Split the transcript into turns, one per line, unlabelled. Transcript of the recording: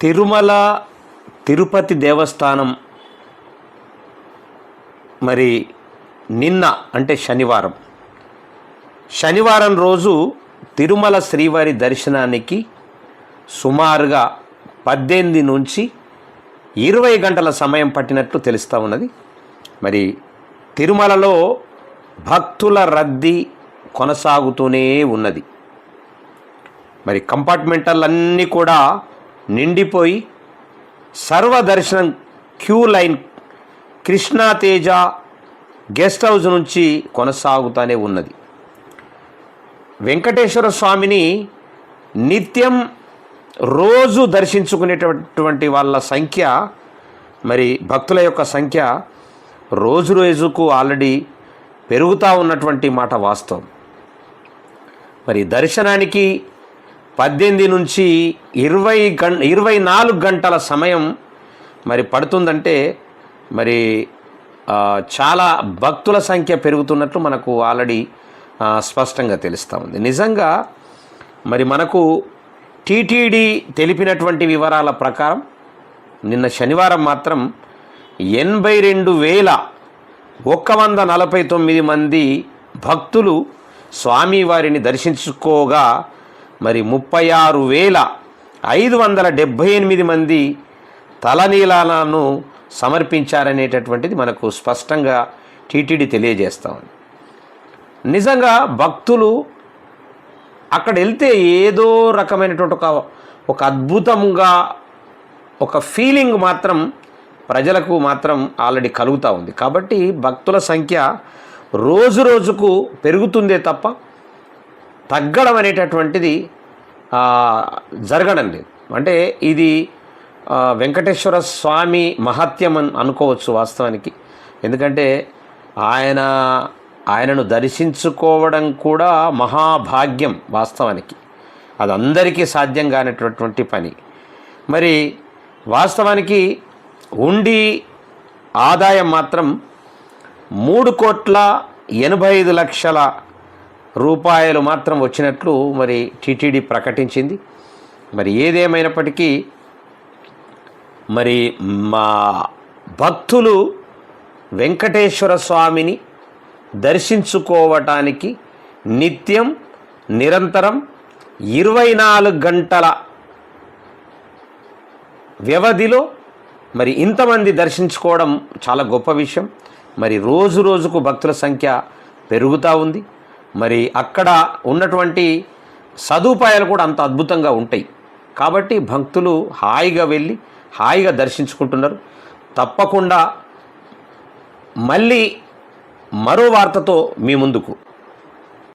తిరుమల తిరుపతి దేవస్థానం మరి నిన్న అంటే శనివారం. శనివారం రోజు తిరుమల శ్రీవారి దర్శనానికి సుమారుగా పద్దెనిమిది నుంచి ఇరవై గంటల సమయం పట్టినట్లు తెలుస్తూ ఉన్నది. మరి తిరుమలలో భక్తుల రద్దీ కొనసాగుతూనే ఉన్నది. మరి కంపార్ట్మెంటలన్నీ కూడా నిండిపోయి సర్వదర్శనం queue line Krishna Teja guest house నుంచి కొనసాగుతూనే ఉన్నది. వెంకటేశ్వర స్వామిని నిత్యం రోజు దర్శించుకునేటటువంటి వాళ్ళ సంఖ్య మరి భక్తుల యొక్క సంఖ్య రోజు రోజుకు ఆల్రెడీ పెరుగుతూ ఉన్నటువంటి మాట వాస్తవం. మరి దర్శనానికి పద్దెనిమిది నుంచి ఇరవై గం ఇరవై నాలుగు గంటల సమయం మరి పడుతుందంటే మరి చాలా భక్తుల సంఖ్య పెరుగుతున్నట్లు మనకు ఆల్రెడీ స్పష్టంగా తెలుస్తూ ఉంది. నిజంగా మరి మనకు టీటీడీ తెలిపినటువంటి వివరాల ప్రకారం నిన్న శనివారం మాత్రం ఎనభై రెండు వేల ఒక్క వంద నలభై తొమ్మిది మంది భక్తులు స్వామివారిని దర్శించుకోగా మరి ముప్పై ఆరు వేల ఐదు వందల డెబ్భై ఎనిమిది మంది తలనీలాలను సమర్పించారనేటటువంటిది మనకు స్పష్టంగా టీటీడీ తెలియజేస్తా ఉంది. నిజంగా భక్తులు అక్కడ వెళ్తే ఏదో రకమైనటువంటి ఒక ఒక అద్భుతంగా ఒక ఫీలింగ్ మాత్రం ప్రజలకు మాత్రం ఆల్రెడీ కలుగుతూ ఉంది. కాబట్టి భక్తుల సంఖ్య రోజు రోజుకు పెరుగుతుందే తప్ప తగ్గడం అనేటటువంటిది జరగడం లేదు అంటే ఇది వెంకటేశ్వర స్వామి మహత్యం అని అనుకోవచ్చు వాస్తవానికి. ఎందుకంటే ఆయన ఆయనను దర్శించుకోవడం కూడా మహాభాగ్యం వాస్తవానికి. అది అందరికీ సాధ్యం కానటువంటి పని. మరి వాస్తవానికి ఉండి ఆదాయం మాత్రం మూడు కోట్ల ఎనభై ఐదు లక్షల రూపాయలు మాత్రం వచ్చినట్లు మరి టీటీడీ ప్రకటించింది. మరి ఏదేమైనప్పటికీ మరి మా భక్తులు వెంకటేశ్వర స్వామిని దర్శించుకోవటానికి నిత్యం నిరంతరం ఇరవై నాలుగు గంటల వ్యవధిలో మరి ఇంతమంది దర్శించుకోవడం చాలా గొప్ప విషయం. మరి రోజు రోజుకు భక్తుల సంఖ్య పెరుగుతూ ఉంది. మరి అక్కడ ఉన్నటువంటి సదుపాయాలు కూడా అంత అద్భుతంగా ఉంటాయి. కాబట్టి భక్తులు హాయిగా వెళ్ళి హాయిగా దర్శించుకుంటున్నారు. తప్పకుండా మళ్ళీ మరో వార్తతో మీ ముందుకు.